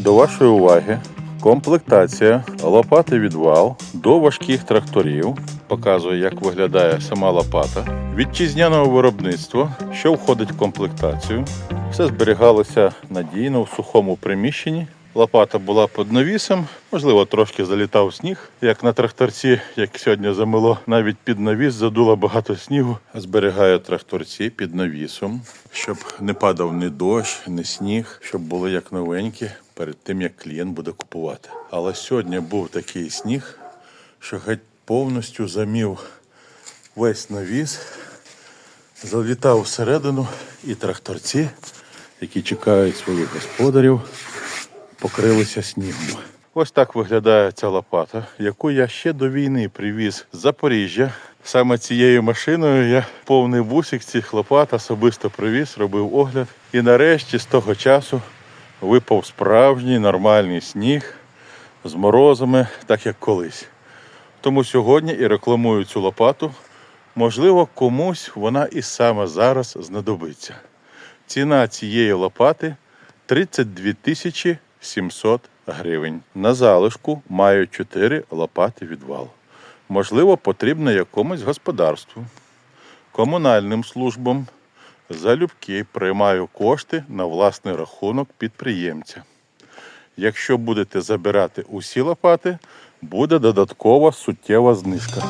До вашої уваги комплектація лопати відвал до важких тракторів. Показує, як виглядає сама лопата. Вітчизняного виробництва, що входить в комплектацію. Все зберігалося надійно в сухому приміщенні. Лопата була під навісом, можливо, трошки залітав сніг, як на тракторці, як сьогодні замило, навіть під навіс задуло багато снігу. Зберігаю тракторці під навісом, щоб не падав ні дощ, ні сніг, щоб було як новенькі перед тим, як клієнт буде купувати. Але сьогодні був такий сніг, що геть повністю замів весь навіс, залітав всередину, і тракторці, які чекають своїх господарів, покрилися снігом. Ось так виглядає ця лопата, яку я ще до війни привіз з Запоріжжя. Саме цією машиною я повний бусик цих лопат особисто привіз, робив огляд. І нарешті з того часу випав справжній нормальний сніг з морозами, так як колись. Тому сьогодні і рекламую цю лопату. Можливо, комусь вона і саме зараз знадобиться. Ціна цієї лопати 32 тисячі 700 гривень. На залишку маю 4 лопати відвал. Можливо, потрібно якомусь господарству, комунальним службам. Залюбки приймаю кошти на власний рахунок підприємця. Якщо будете забирати усі лопати, буде додаткова суттєва знижка.